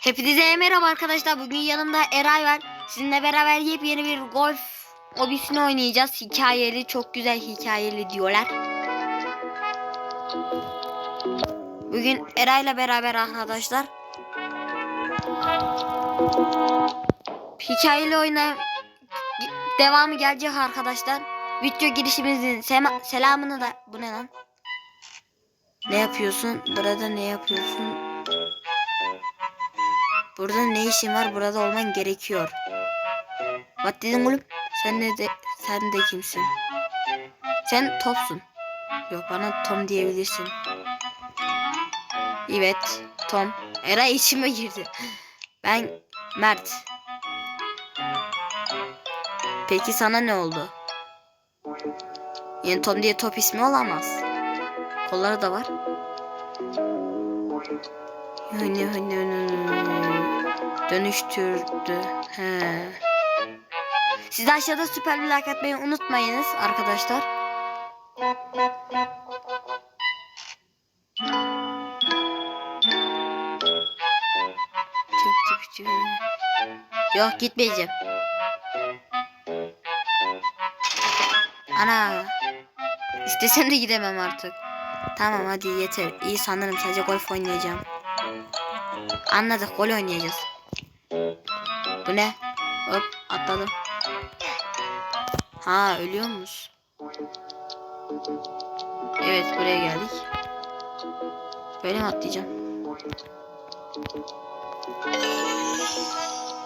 Hepinize merhaba arkadaşlar. Bugün yanımda Eray var. Sizinle beraber yepyeni bir golf obisini oynayacağız. Hikayeli, çok güzel hikayeli diyorlar. Bugün Eray'la beraber arkadaşlar. Hikayeli oyuna devamı gelecek arkadaşlar. Video girişimizin selamını da bu ne lan? Ne yapıyorsun? Burada ne yapıyorsun? Burada ne işin var? Burada olman gerekiyor. What dedin oğlum? Sen ne de sen de kimsin? Sen topsun. Yok bana Tom diyebilirsin. Evet, Tom. Eray içime girdi. Ben Mert. Peki sana ne oldu? Yeni Tom diye top ismi olamaz. Kolları da var. Hani hani hani dönüştürdü. He. Siz aşağıda süper bir like atmayı unutmayınız arkadaşlar. Çık çık çık. Yok gitmeyeceğim. Ana. İstesem de gidemem artık. Tamam hadi yeter. İyi sanırım sadece golf oynayacağım. Anladık gol oynayacağız. Bu ne? Hop atladım. Ha ölüyormuş. Evet buraya geldik. Böyle mi atlayacağım?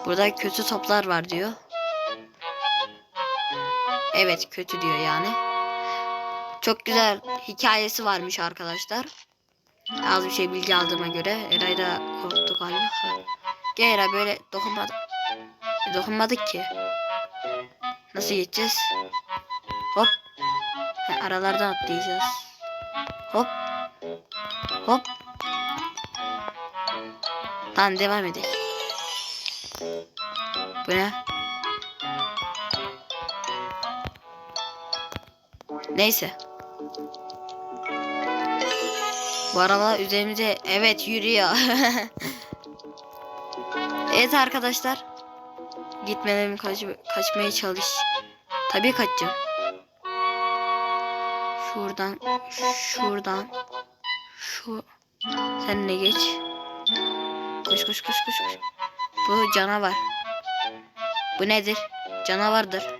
Burada kötü toplar var diyor. Evet kötü diyor yani. Çok güzel hikayesi varmış arkadaşlar. Az bir şey bilgi aldığıma göre Eray da korktu galiba. Gel Eray böyle dokunmadık. Dokunmadık ki. Nasıl geçeceğiz? Hop. Ha, aralardan atlayacağız. Hop. Hop. Tamam devam edelim. Bu ne? Neyse. Bu araba üzerimize evet yürüyor. evet arkadaşlar. Gitmeden kaç kaçmaya çalış. Tabii kaçacağım. Şuradan, şuradan, şu. Sen ne geç? Koş koş koş koş koş. Bu canavar. Bu nedir? Canavardır.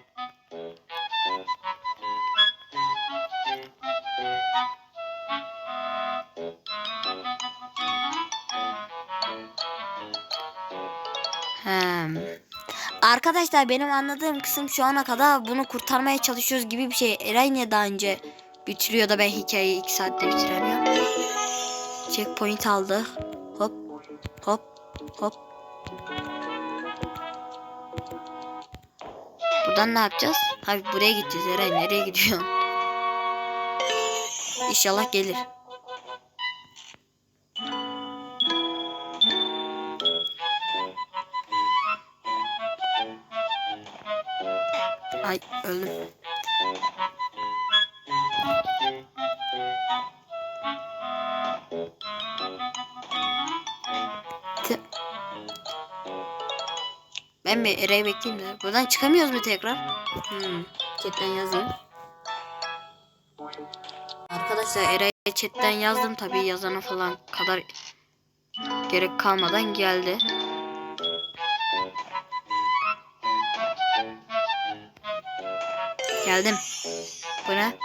Arkadaşlar benim anladığım kısım şu ana kadar bunu kurtarmaya çalışıyoruz gibi bir şey. Eray niye daha önce bitiriyor da ben hikayeyi 2 saatte bitiremiyorum. Checkpoint aldık. Hop hop hop. Buradan ne yapacağız? Abi buraya gideceğiz Eray nereye gidiyorsun? İnşallah gelir. Ben bir Eray'ı bekleyeyim de. Buradan çıkamıyoruz mu tekrar? Hmm. Chatten yazayım. Arkadaşlar Eray'a chatten yazdım tabii yazana falan kadar gerek kalmadan geldi. Geldim. Bu ne?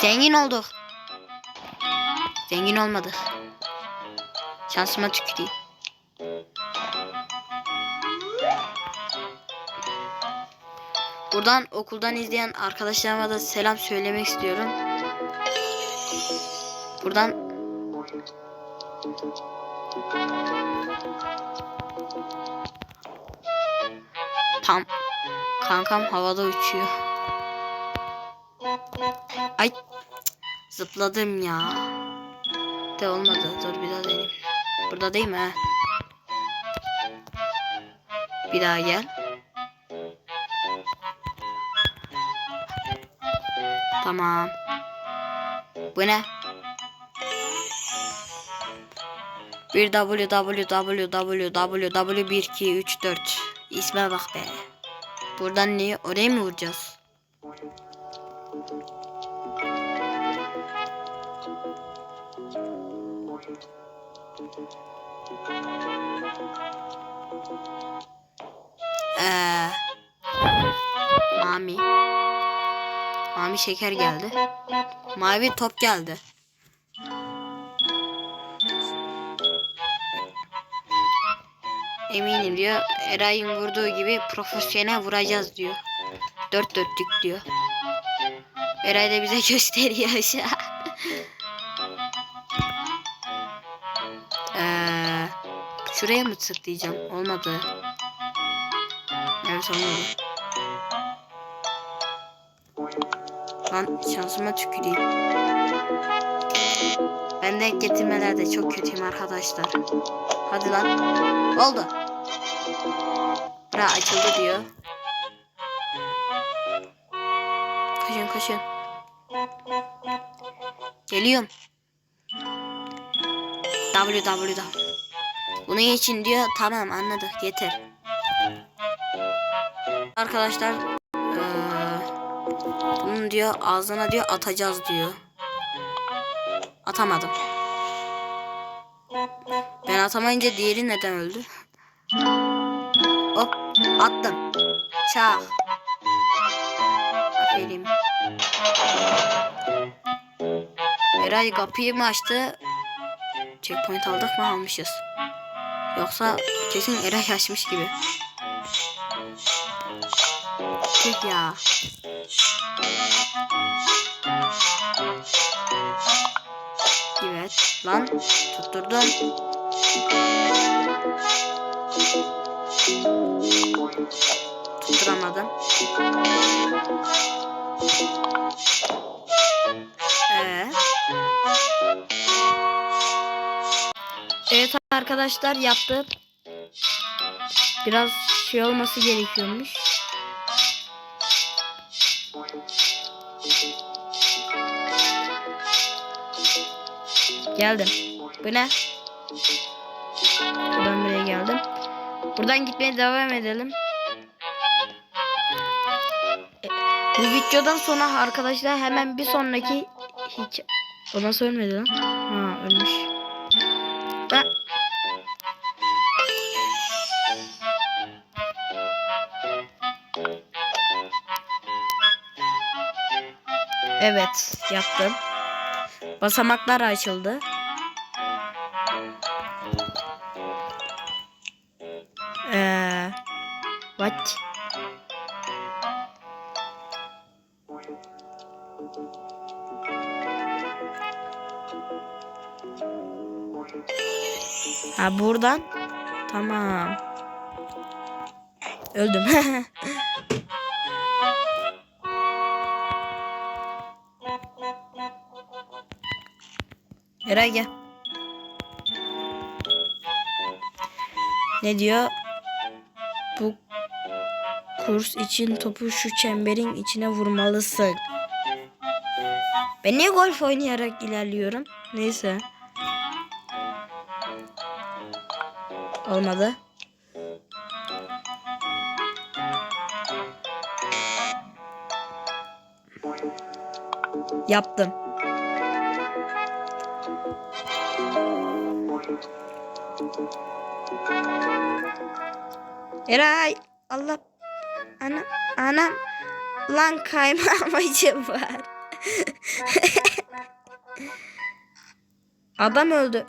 Zengin olduk. Zengin olmadık. Şansıma tüküreyim. Buradan okuldan izleyen arkadaşlarıma da selam söylemek istiyorum. Buradan Tam kankam havada uçuyor. Zıpladım ya. De olmadı. Dur bir daha deneyim. Burada değil mi? Bir daha gel. Tamam. Bu ne? Bir W W 1 2 3 4 İsme bak be. Buradan niye oraya mı vuracağız? Şeker geldi. Mavi top geldi. Eminim diyor. Eray'ın vurduğu gibi profesyonel vuracağız diyor. Dört dörtlük diyor. Eray da bize gösteriyor aşağı. Ee, şuraya mı tıklayacağım? Olmadı. Evet olmadı. Lan şansıma tüküreyim. Ben denk getirmelerde çok kötüyüm arkadaşlar. Hadi lan. Oldu. Bura açıldı diyor. Koşun koşun. Geliyorum. www. Bunun için diyor tamam anladık yeter. Arkadaşlar eee, diyor ağzına diyor atacağız diyor. Atamadım. Ben atamayınca diğeri neden öldü? Hop attım. Çak. Aferin. Eray kapıyı mı açtı? Checkpoint aldık mı almışız. Yoksa kesin Eray açmış gibi. Tek ya. Evet lan tutturdum. Tutturamadım. Ee? Evet arkadaşlar yaptım. Biraz şey olması gerekiyormuş. Geldim. Bu ne? Buradan buraya geldim. Buradan gitmeye devam edelim. E, Bu videodan sonra arkadaşlar hemen bir sonraki hiç o nasıl ölmedi lan? Ha ölmüş. Ben... Evet yaptım. Basamaklar açıldı. Eee what? Ha buradan. Tamam. Öldüm. Eray gel. Ne diyor? Bu kurs için topu şu çemberin içine vurmalısın. Ben niye golf oynayarak ilerliyorum? Neyse. Olmadı. Yaptım. Eray Allah ana anam lan kayma amacım var. Adam öldü.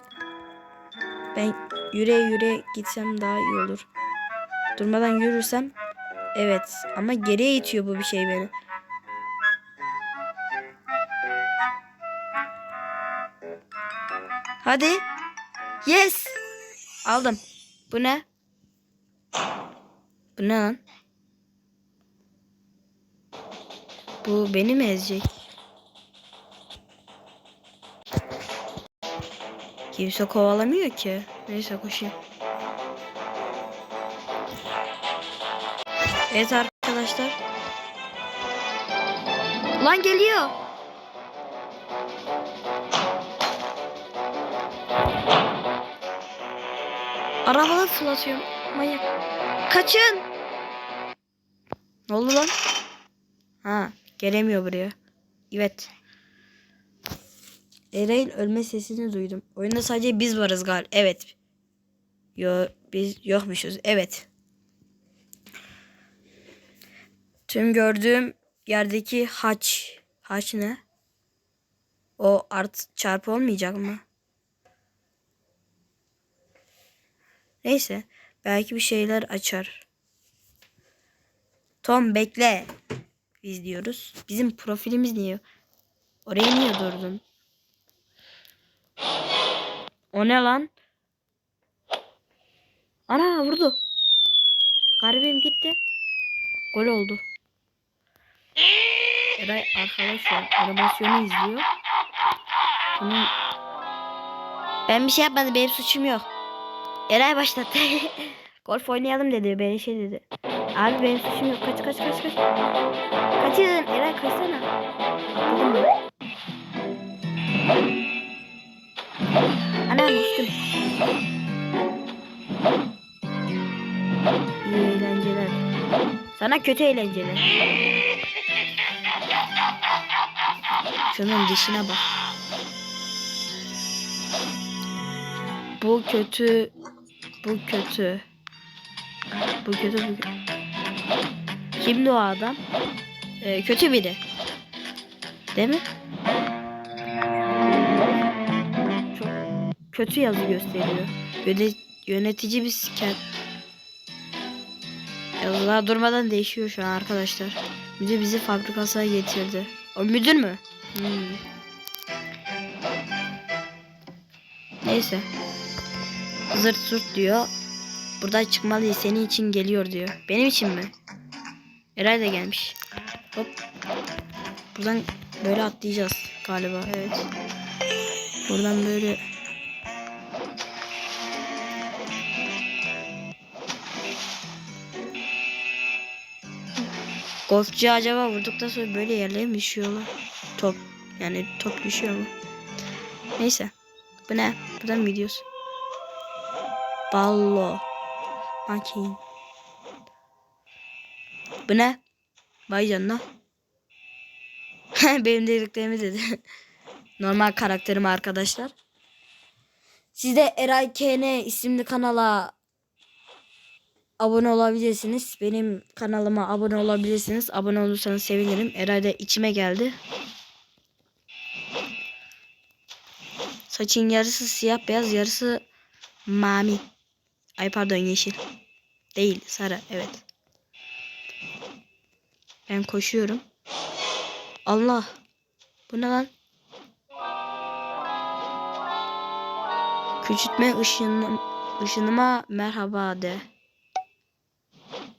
Ben yüre yüre gitsem daha iyi olur. Durmadan yürürsem evet ama geriye itiyor bu bir şey beni. Hadi. Yes. Aldım. Bu ne? Bu ne lan? Bu beni mi ezecek? Kimse kovalamıyor ki. Neyse koşayım. Evet arkadaşlar. Lan geliyor. Arabalar fırlatıyor. Manyak. Kaçın. Ne oldu lan? Ha, gelemiyor buraya. Evet. Eray'ın ölme sesini duydum. Oyunda sadece biz varız gal. Evet. Yo, biz yokmuşuz. Evet. Tüm gördüğüm yerdeki haç. Haç ne? O art çarpı olmayacak mı? Neyse. Belki bir şeyler açar. Tom bekle. Biz diyoruz. Bizim profilimiz niye? Oraya niye durdun? O ne lan? Ana vurdu. Garibim gitti. Gol oldu. Eray arkadaşlar animasyonu izliyor. Bunun... Ben bir şey yapmadım. Benim suçum yok. Eray başlattı. Golf oynayalım dedi. Böyle şey dedi. Abi benim suçum yok. Kaç kaç kaç kaç. Kaçın. Eray kaçsana. Atladın mı? Anam düştüm. İyi eğlenceler. Sana kötü eğlenceler. Şunun dişine bak. Bu kötü. Bu kötü. Bu kötü bu. Kimdi o adam? Ee, kötü biri. Değil mi? Çok kötü yazı gösteriyor. Yöne- yönetici bir siker. Yazılar durmadan değişiyor şu an arkadaşlar. Müdür bizi fabrikasına getirdi. O müdür mü? Hmm. Neyse. Zırt zırt diyor. Buradan çıkmalıyız. Senin için geliyor diyor. Benim için mi? Eray da gelmiş. Hop. Buradan böyle atlayacağız galiba. Evet. Buradan böyle Golfçu acaba vurduktan sonra böyle yerlere mi düşüyorlar? Top. Yani top düşüyor mu? Neyse. Bu ne? Buradan mı gidiyoruz? Ballo. Makin. Bu ne? Vay canına. Benim dediklerimi dedi. Normal karakterim arkadaşlar. Siz de Eray KN isimli kanala abone olabilirsiniz. Benim kanalıma abone olabilirsiniz. Abone olursanız sevinirim. Eray da içime geldi. Saçın yarısı siyah beyaz yarısı mami. Ay pardon yeşil. Değil sarı evet. Ben koşuyorum. Allah. Bu ne lan? Küçültme ışınım, ışınıma merhaba de.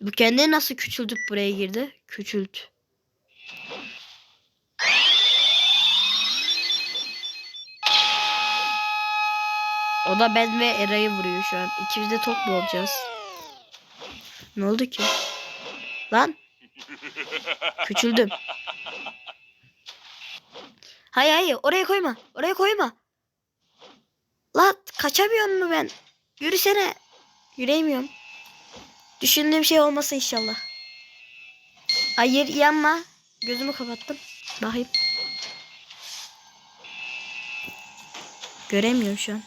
Bu kendini nasıl küçültüp buraya girdi? Küçült. O da ben ve Eray'ı vuruyor şu an. İkimiz de top mu olacağız? Ne oldu ki? Lan. Küçüldüm. Hayır hayır oraya koyma. Oraya koyma. Lan kaçamıyor mu ben? Yürüsene. Yürüyemiyorum. Düşündüğüm şey olmasın inşallah. Hayır yanma. Gözümü kapattım. Bakayım. Göremiyorum şu an.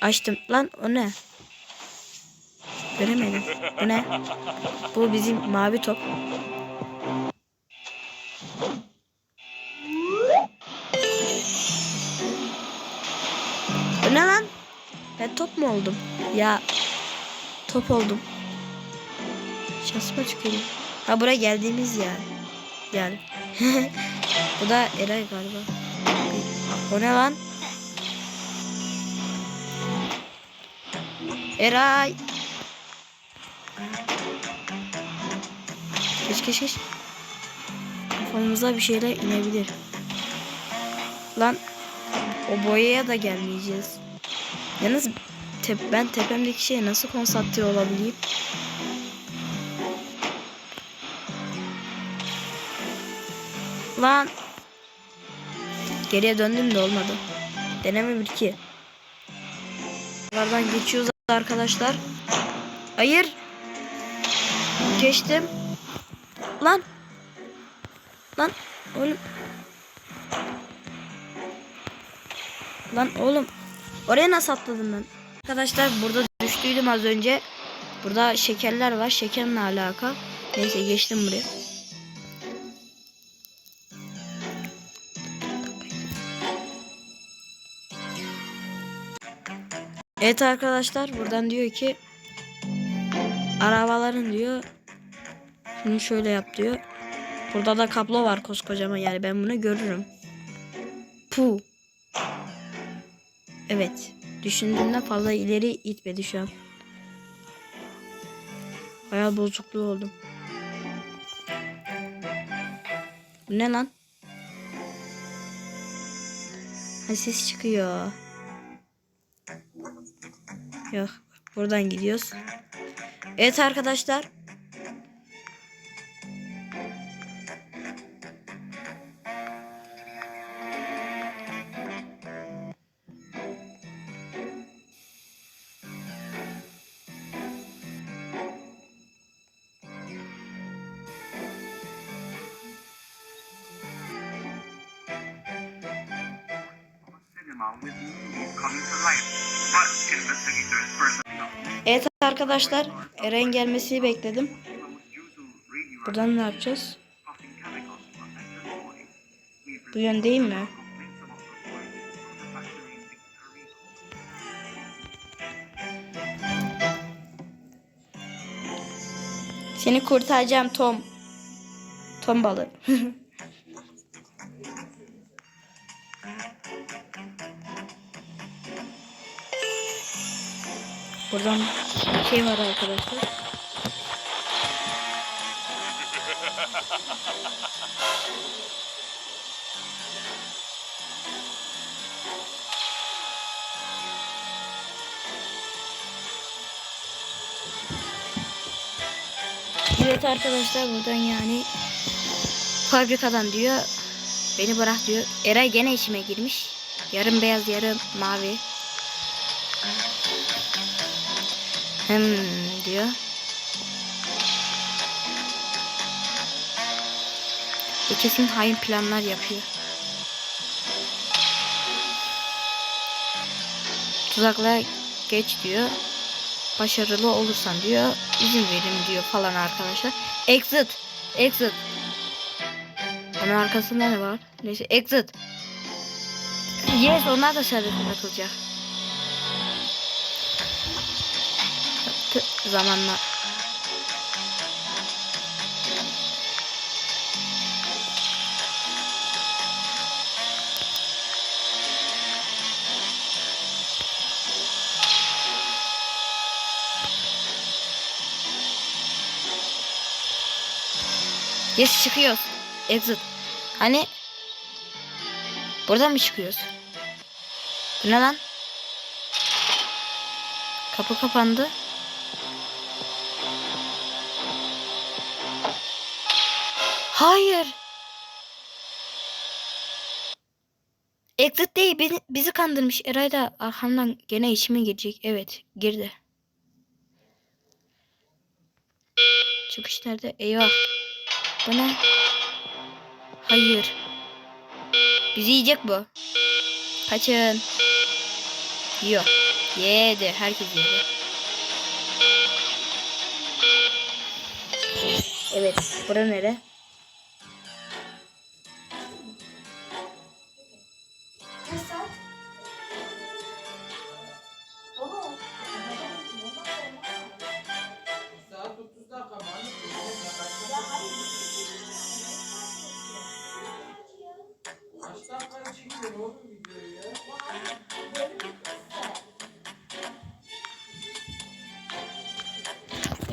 Açtım. Lan o ne? Göremedim. Bu ne? Bu bizim mavi top. Bu ne lan? Ben top mu oldum? Ya top oldum. Şansıma tüküreyim. Ha buraya geldiğimiz yer. Yani. Bu da Eray galiba. O ne lan? Eray. Geç geç geç. Kafamıza bir şeyler inebilir. Lan o boyaya da gelmeyeceğiz. Yalnız tep ben tepemdeki şeye nasıl konsantre olabileyim? Lan. Geriye döndüm de olmadı. Deneme bir iki. Buradan geçiyoruz. arkadaşlar. Hayır. Geçtim. Lan. Lan oğlum. Lan oğlum. Oraya nasıl atladım ben? Arkadaşlar burada düştüydüm az önce. Burada şekerler var. Şekerle alaka. Neyse geçtim buraya. Evet arkadaşlar buradan diyor ki arabaların diyor şunu şöyle yap diyor. Burada da kablo var koskocaman yani ben bunu görürüm. Pu. Evet. Düşündüğümden fazla ileri itmedi şu an. Hayal bozukluğu oldum. Bu ne lan? Ha ses çıkıyor. Yok. Buradan gidiyoruz. Evet arkadaşlar. Arkadaşlar. Eren gelmesini bekledim. Buradan ne yapacağız? Bu yön değil mi? Seni kurtaracağım Tom. Tom balığı. Buradan şey var arkadaşlar. Evet arkadaşlar buradan yani fabrikadan diyor beni bırak diyor. Eray gene içime girmiş. Yarım beyaz yarım mavi. Hem diyor. E kesin hain planlar yapıyor. Tuzakla geç diyor. Başarılı olursan diyor. izin verin diyor falan arkadaşlar. Exit. Exit. Onun arkasında ne var? Neyse exit. Yes onlar da serbest bırakılacak. Zamanla. Yes çıkıyoruz. Exit. Hani buradan mı çıkıyoruz? Bu ne lan? Kapı kapandı. Hayır. Exit değil beni, bizi kandırmış. Eray da arkamdan gene içime girecek. Evet girdi. Çıkış nerede? Eyvah. Bu ne? Hayır. Bizi yiyecek bu. Kaçın. Yiyor. Yedi. Herkes yedi. Evet. Bura nere?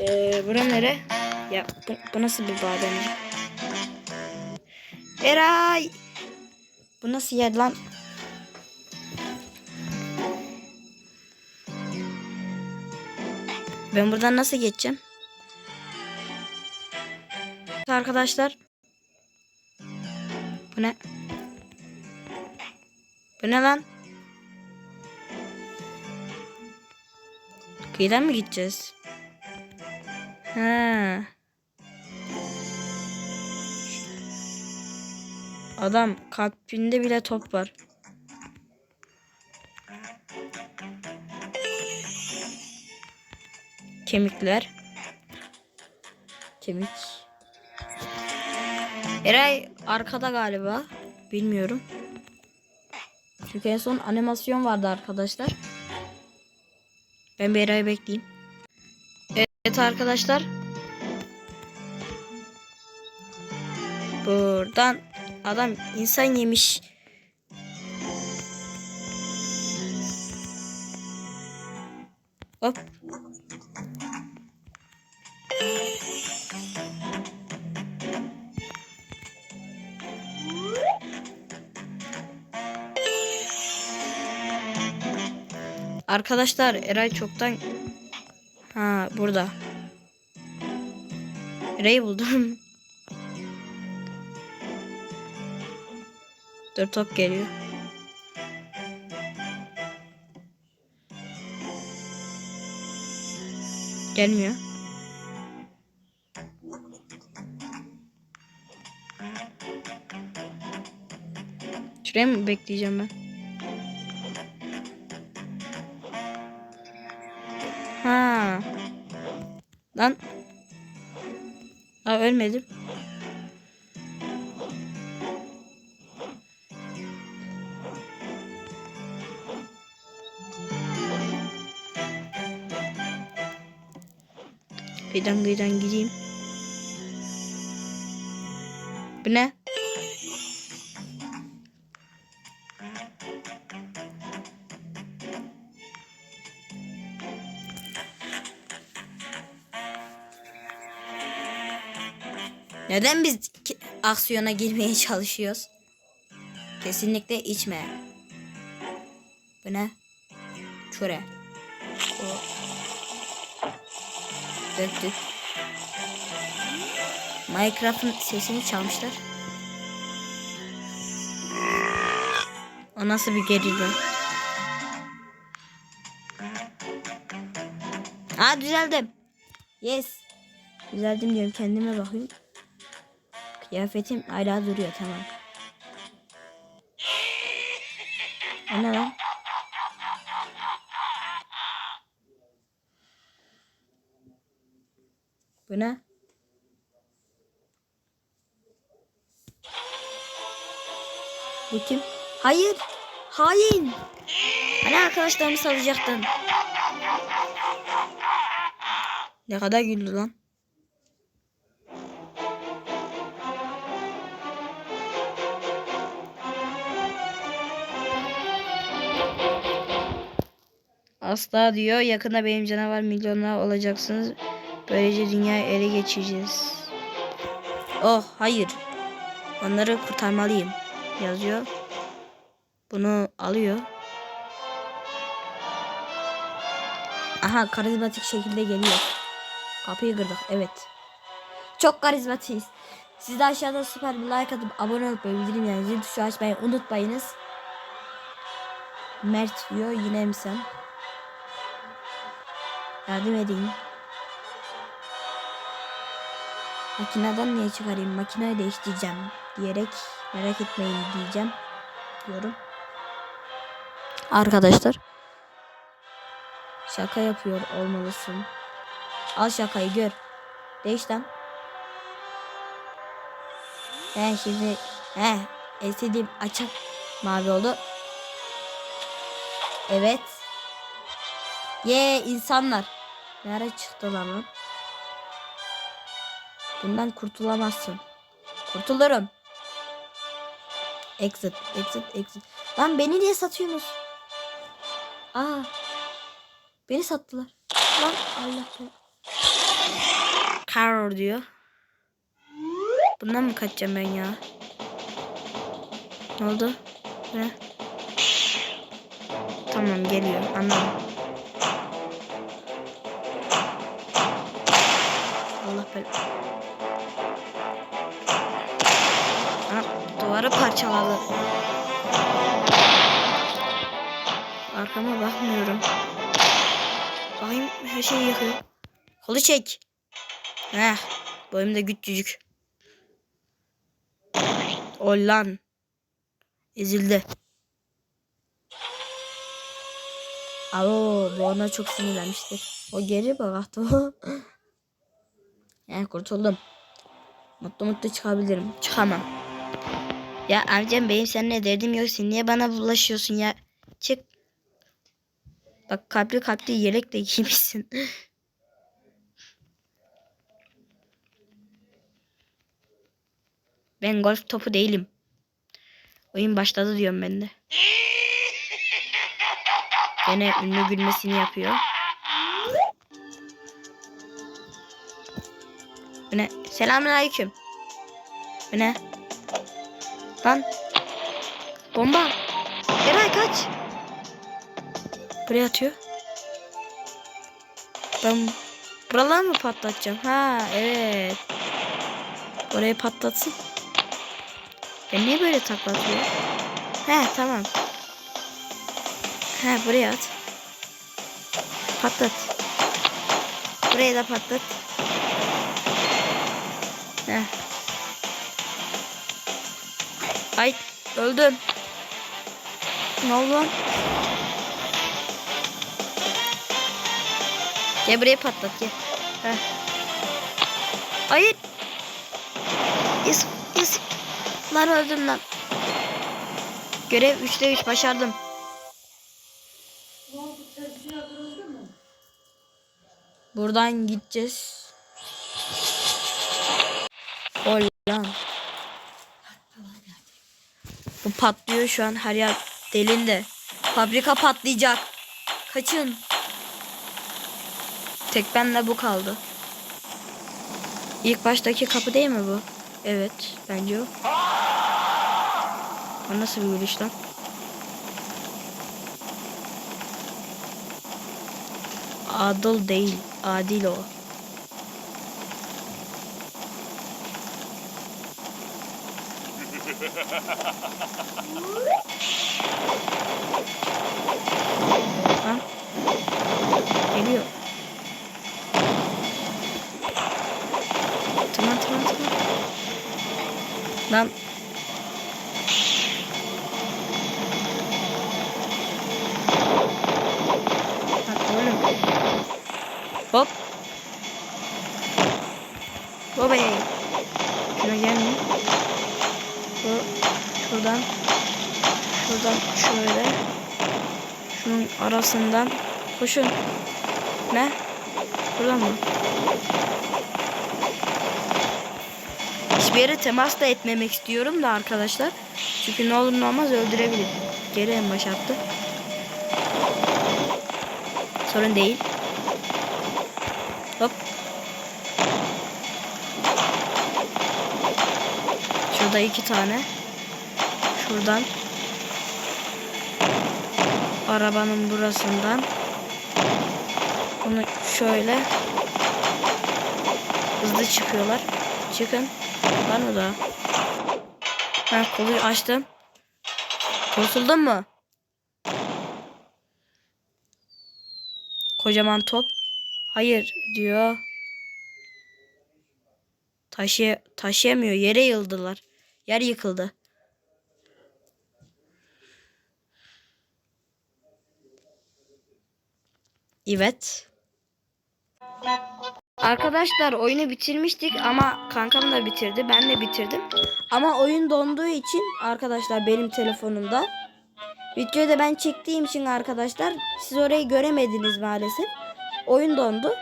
Ee, bura nere? Ya bu, bu nasıl bir bademci? Eray! Bu nasıl yer lan? Ben buradan nasıl geçeceğim? Arkadaşlar. Bu ne? Bu ne lan? Kıyıdan mı gideceğiz? Ha. Adam kalbinde bile top var. Kemikler. Kemik. Eray arkada galiba. Bilmiyorum. Çünkü en son animasyon vardı arkadaşlar. Ben bir Eray'ı bekleyeyim. Evet arkadaşlar. Buradan adam insan yemiş. Hop. Arkadaşlar Eray çoktan ha burada. Eray'ı buldum. Dur top geliyor. Gelmiyor. Şuraya mı bekleyeceğim ben? Ölmedim. Kıyıdan kıyıdan gideyim. Bu ne? Neden biz aksiyona girmeye çalışıyoruz? Kesinlikle içme. Bu ne? Çöre. O. Döktük. Minecraft'ın sesini çalmışlar. O nasıl bir gerilim? Aa düzeldim. Yes. Düzeldim diyorum kendime bakayım. Kıyafetim hala duruyor tamam. O lan? Bu ne? Bu kim? Hayır. Hain. Hani arkadaşlarımı salacaktın. Ne kadar güldü lan. Asla diyor yakında benim canavar milyonlar olacaksınız. Böylece dünyayı ele geçireceğiz. Oh hayır. Onları kurtarmalıyım. Yazıyor. Bunu alıyor. Aha karizmatik şekilde geliyor. Kapıyı kırdık evet. Çok karizmatiyiz. Siz de aşağıda süper bir like atıp abone olup bildirim yani zil tuşu açmayı unutmayınız. Mert diyor yine mi sen? Yardım edeyim. Makineden niye çıkarayım? Makineyi değiştireceğim diyerek merak etmeyin diyeceğim diyorum. Arkadaşlar şaka yapıyor olmalısın. Al şakayı gör. Değiş lan. He şimdi he istediğim açık mavi oldu. Evet. Ye insanlar. Nereye çıktılar lan? Bundan kurtulamazsın. Kurtulurum. Exit, exit, exit. Lan beni niye satıyorsunuz? Aa. Beni sattılar. Lan Allah be. Carol diyor. Bundan mı kaçacağım ben ya? Ne oldu? Ne? Tamam geliyor anladım. Allah bel. Ha, duvarı parçaladı. Arkama bakmıyorum. Bakayım her şeyi yakıyor. Kolu çek. Heh. Boyum da küçücük. Ol lan. Ezildi. Alo bu ona çok sinirlenmiştir. O geri bakaktı o. yani kurtuldum. Mutlu mutlu çıkabilirim. Çıkamam. Ya amcam benim seninle derdim yok. Sen niye bana bulaşıyorsun ya? Çık. Bak kalpli kalpli yelek de giymişsin. ben golf topu değilim. Oyun başladı diyorum ben de. Gene ünlü gülmesini yapıyor. Ne? Selamünaleyküm. Ne? Lan. Bomba. Eray kaç. Buraya atıyor. Ben buraları mı patlatacağım? Ha evet. Orayı patlatsın. Ben niye böyle taklatıyor? He tamam. He buraya at. Patlat. Buraya da patlat. He. Ay öldüm. Ne oldu? Gel buraya patlat gel. Heh. Hayır. Yes, yes. Lan öldüm lan. Görev 3'te 3 başardım. Buradan gideceğiz. Ol lan. Bu patlıyor şu an her yer delindi. Fabrika patlayacak. Kaçın. Tek benle bu kaldı. İlk baştaki kapı değil mi bu? Evet bence o. O nasıl bir gülüş lan? Adıl değil. Adil o. Ha? Geliyor. Tamam tamam tamam. Lan. Hop. Baba. Şuna gelme. Şuradan şuradan şöyle şunun arasından koşun. Ne? Buradan mı? Hiçbir yere temas da etmemek istiyorum da arkadaşlar. Çünkü ne olur ne olmaz öldürebilir. Geri en başa attı. Sorun değil. Hop. Şurada iki tane. Şuradan. Arabanın burasından. Bunu şöyle. Hızlı çıkıyorlar. Çıkın. Var mı daha? Ben kolu açtım. Kurtuldun mu? Kocaman top. Hayır diyor. Taşı taşıyamıyor. Yere yıldılar. Yer yıkıldı. Evet. Arkadaşlar oyunu bitirmiştik ama kankam da bitirdi. Ben de bitirdim. Ama oyun donduğu için arkadaşlar benim telefonumda. Videoyu da ben çektiğim için arkadaşlar siz orayı göremediniz maalesef. Oyun dondu.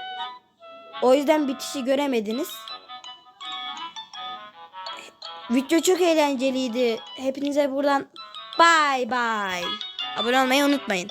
O yüzden bitişi göremediniz. Video çok eğlenceliydi. Hepinize buradan bay bay. Abone olmayı unutmayın.